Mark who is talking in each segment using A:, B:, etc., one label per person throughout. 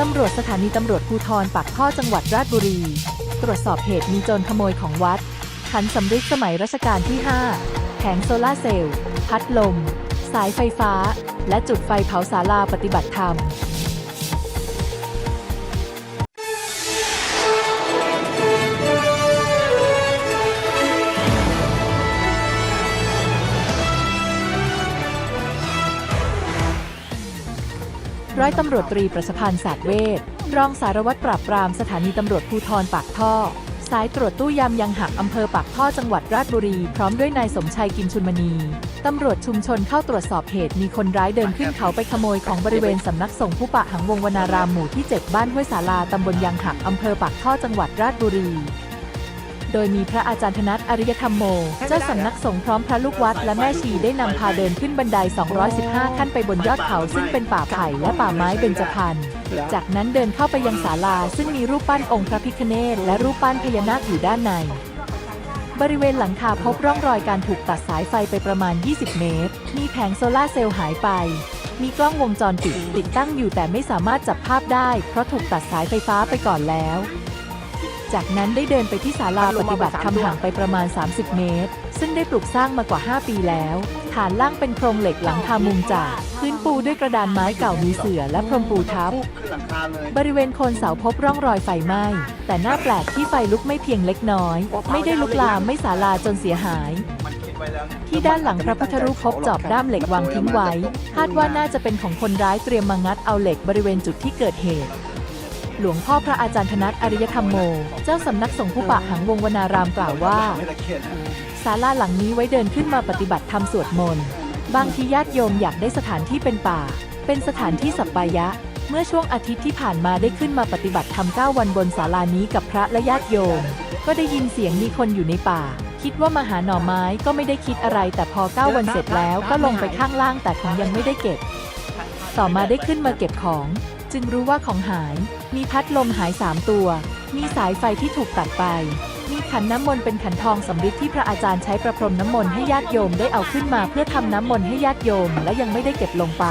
A: ตำรวจสถานีตำรวจภูธรปากท่อจังหวัดราชบุรี ตรวจสอบเหตุมีโจรขโมยของวัด ขันสำริดสมัยรัชกาลที่ 5 แผงโซลาเซลล์ พัดลม สายไฟฟ้า และจุดไฟเผาศาลาปฏิบัติธรรม ร้อยตำรวจตรีประสพันธ์ศาสตร์เวทรองสารวัตรปราบปรามสถานีตำรวจภูธรปากท่อ สายตรวจตู้ยามยังหักอำเภอปากท่อจังหวัดราชบุรี พร้อมด้วยนายสมชัยกิมชุนมณี ตำรวจชุมชนเข้าตรวจสอบเหตุมีคนร้ายเดินขึ้นเขาไปขโมยของบริเวณสำนักสงฆ์ผู้ปะหังวงวนารามหมู่ที่ 7 บ้านห้วยสาลาตำบลยังหักอำเภอปากท่อจังหวัดราชบุรี โดยมีพระอาจารย์ธนัทอริยธรรมโม เจ้าสำนักสงฆ์พร้อมพระลูกวัดและแม่ชีได้นำพาเดินขึ้นบันได 215 ขั้นไปบนยอดเขาซึ่งเป็นป่าไผ่และป่าไม้เบญจพรรณ จากนั้นเดินเข้าไปยังศาลา ซึ่งมีรูปปั้นองค์พระพิฆเนศและรูปปั้นพญานาคอยู่ด้านใน บริเวณหลังคาพบร่องรอยการถูกตัดสายไฟไปประมาณ 20 เมตร มีแผงโซลาร์เซลล์หายไปมีกล้องวงจรปิดติดตั้งอยู่แต่ไม่สามารถจับภาพได้ เพราะถูกตัดสายไฟฟ้าไปก่อนแล้ว จากนั้นได้เดินไปที่ศาลาปฏิบัติธรรมห่างไปประมาณ 30 เมตร ซึ่งได้ปลูกสร้างมากว่า 5 ปีแล้ว ฐานล่างเป็นโครงเหล็กหลังคามุงจาก พื้นปูด้วยกระดานไม้เก่ามีเสื่อและพรมปูทับ
B: ขึ้นหลังคาเลย
A: บริเวณโคนเสาพบร่องรอยไฟไหม้ แต่น่าแปลกที่ไฟลุกไม่เพียงเล็กน้อย ไม่ได้ลุกลามไม่สาลาจนเสียหาย
B: มันคิดไว้แล้วเนี่ย
A: ที่ด้านหลังพระพุทธรูปพบจอบด้ามเหล็กวางทิ้งไว้ คาดว่าน่าจะเป็นของคนร้ายเตรียมมางัดเอาเหล็กบริเวณจุดที่เกิดเหตุ หลวงพ่อพระอาจารย์ธนัทอริยธรรมโม เจ้าสำนักสงฆ์ผู้ปะหังวงวนารามกล่าวว่าศาลาหลังนี้ไว้เดินขึ้นมาปฏิบัติธรรมสวดมนต์ บางทีญาติโยมอยากได้สถานที่เป็นป่า เป็นสถานที่สัปปายะ เมื่อช่วงอาทิตย์ที่ผ่านมาได้ขึ้นมาปฏิบัติธรรม9วันบนศาลานี้กับพระและญาติโยม ก็ได้ยินเสียงมีคนอยู่ในป่า คิดว่ามาหาหน่อไม้ก็ไม่ได้คิดอะไร แต่พอ9วันเสร็จแล้วก็ลงไปข้างล่างแต่ของยังไม่ได้เก็บ ต่อมาได้ขึ้นมาเก็บของ จึงรู้ว่าของหาย มีพัดลมหายสามตัว มีสายไฟที่ถูกตัดไป มีขันน้ำมนต์เป็นขันทองสำริดที่พระอาจารย์ใช้ประพรมน้ำมนต์ให้ญาติโยมได้เอาขึ้นมาเพื่อทำน้ำมนต์ให้ญาติโยมและยังไม่ได้เก็บลงไป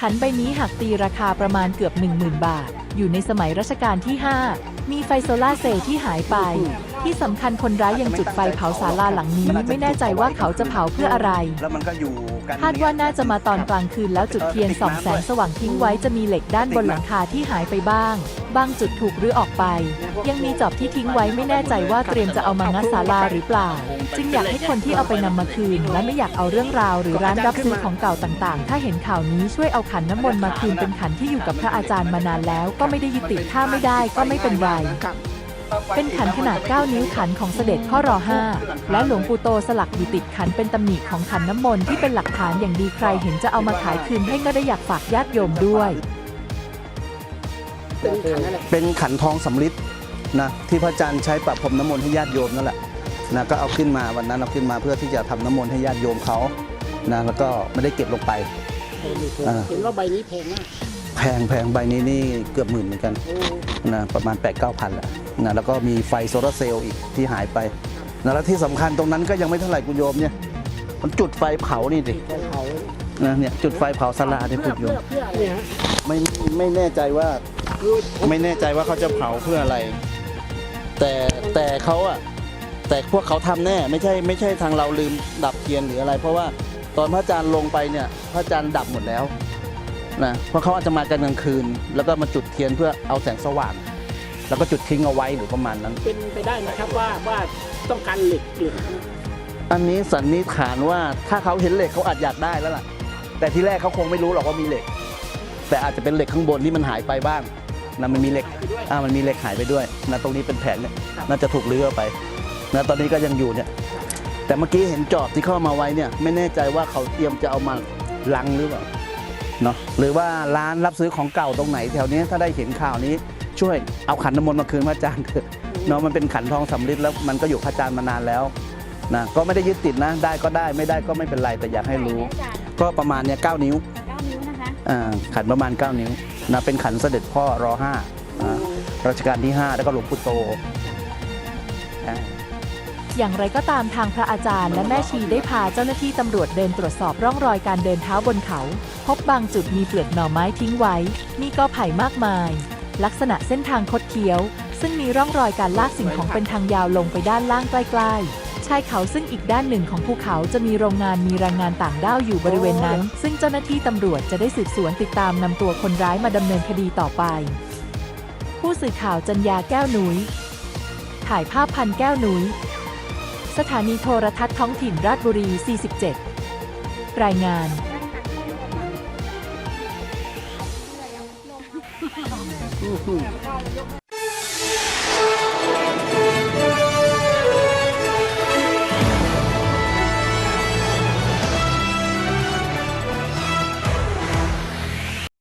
A: ขันใบนี้หักตีราคาประมาณเกือบ 10,000 บาท อยู่ในสมัยรัชกาลที่ 5 มีไฟโซลาร์เซลล์ที่หายไป ที่สำคัญคนร้ายยังจุดไฟเผาศาลาหลังนี้ ไม่แน่ใจว่าเขาจะเผาเพื่ออะไร
B: แล้วมันก็อยู่กัน
A: คาดว่าน่าจะมาตอนกลางคืนแล้วจุดเทียนส่องแสงสว่างทิ้งไว้จะมีเหล็กด้านบนหลังคาที่หายไปบ้าง บางจุดถูกรื้อออกไป ยังมีจอบที่ทิ้งไว้ไม่แน่ใจว่าเตรียมจะเอามางัดศาลาหรือเปล่า จึงอยากให้คนที่เอาไปนำมาคืน และไม่อยากเอาเรื่องราว หรือร้านรับซื้อของเก่าต่างๆ ถ้าเห็นข่าวนี้ช่วยเอาขันน้ำมนต์มาคืนเป็นขันที่อยู่กับพระอาจารย์มานานแล้ว ก็ไม่ได้ยึดติดถ้าไม่ได้ก็ไม่เป็นไรเป็นขันขนาด 9 นิ้วขันของเสด็จพ่อรอ5และหลวงปู่โตสลักอยู่ติดขันเป็นตำหนิของขันน้ำมนต์ที่เป็นหลักฐานอย่างดีใครเห็นจะเอามาขายคืนให้ก็ได้อยากฝากญาติโยมด้วย
B: เป็นขันทองสำริดนะที่พระอาจารย์ใช้ประพรมน้ำมนต์ให้ญาติโยมนั่นแหละนะก็เอาขึ้นมาวันนั้นเอาขึ้นมาเพื่อที่จะทำน้ำมนต์ให้ญาติโยมเขานะแล้วก็ไม่ได้เก็บลงไป
C: เห็นว่าใบนี้แพงมาก
B: แพงแพงใบนี้นี่เกือบหมื่นเหมือนกัน
C: โอ้
B: นะประมาณ 8 9 0 0 0แหละนะแล้วก็มีไฟโซลาร์เซลล์อีกที่หายไปนะแล้วที่สำคัญตรงนั้นก็ยังไม่เท่าไหร่คุณโยมเนี่ยมันจุดไฟเผานี่ดิ
C: แพงเขา
B: นะเนี่ยจุดไฟเผาสลาเนี่ย
C: เพื่
B: คุ
C: อ
B: ณโย
C: เพื่อ
B: ม
C: เพื่ออะไรฮะ
B: ไม่ไม่แน่ใจว่า
C: คือผม
B: ไม่แน่ใจว่าเขาจะเผาเพื่ออะไร แต่แต่เขาอะแต่พวกเขาทำแน่ ไม่ใช่ไม่ใช่ทางเราลืมดับเทียนหรืออะไร เพราะว่าตอนพระอาจารย์ลงไปเนี่ย พระอาจารย์ดับหมดแล้ว นะเพราะเขาอาจจะมากันกลางคืน แล้วก็มาจุดเทียนเพื่อเอาแสงสว่าง แล้วก็จุดทิ้งเอาไว้หรือประมาณนั้น
C: เป็นไปได้ไหมครับว่าว่าต้องการเหล็กหรือ
B: อันนี้สันนิษฐานว่าถ้าเขาเห็นเหล็กเขาอาจอยากได้แล้วล่ะ แต่ที่แรกเขาคงไม่รู้หรอกว่ามีเหล็ก แต่อาจจะเป็นเหล็กข้างบนที่มันหายไปบ้างนะมันมีเหล็ก
C: ไปด้วย
B: อ่ามันมีเหล็กหายไปด้วยนะตรงนี้เป็นแผงเนี่ยน่าจะถูกลื้อออกไปนะตอนนี้ก็ยังอยู่เนี่ยแต่เมื่อกี้เห็นจอบที่เข้ามาไว้เนี่ยไม่แน่ใจว่าเขาเตรียมจะเอามาลังหรือเปล่า เนาะหรือว่าร้านรับซื้อของเก่าตรงไหน แถวนี้ถ้าได้เห็นข่าวนี้ช่วยเอาขันน้ำมนต์มาคืนพระอาจารย์เถอะเนาะมันเป็นขันทองสำริดแล้วมันก็อยู่พระอาจารย์มานานแล้วนะก็ไม่ได้ยึดติดนะ ได้ก็ได้ไม่ได้ก็ไม่เป็นไรแต่อยากให้รู้ ก็ประมาณเนี่ยเก้านิ้ว
D: เก้านิ้วนะคะ
B: อ่าขันประมาณ 9 นิ้วนะเป็นขันเสด็จพ่อรอห้าอ่ารัชกาลที่ 5 แล้วก็หลวงปู่โตอ่า
A: อย่างไรก็ตามทางพระอาจารย์และแม่ชีได้พาเจ้าหน้าที่ตำรวจเดินตรวจสอบร่องรอยการเดินเท้าบนเขา พบบางจุดมีเปลือกหน่อไม้ทิ้งไว้ มีกอไผ่มากมาย ลักษณะเส้นทางคดเคี้ยว ซึ่งมีร่องรอยการลากสิ่งของเป็นทางยาวลงไปด้านล่างใกล้ๆชายเขาซึ่งอีกด้านหนึ่งของภูเขาจะมีโรงงานมีแรงงานต่างด้าวอยู่บริเวณนั้น ซึ่งเจ้าหน้าที่ตำรวจจะได้สืบสวนติดตามนำตัวคนร้ายมาดำเนินคดีต่อไป ผู้สื่อข่าวจัญญาแก้วหนุยถ่ายภาพพันแก้วหนุย สถานีโทรทัศน์ท้องถิ่นราชบุรี 47 รายงาน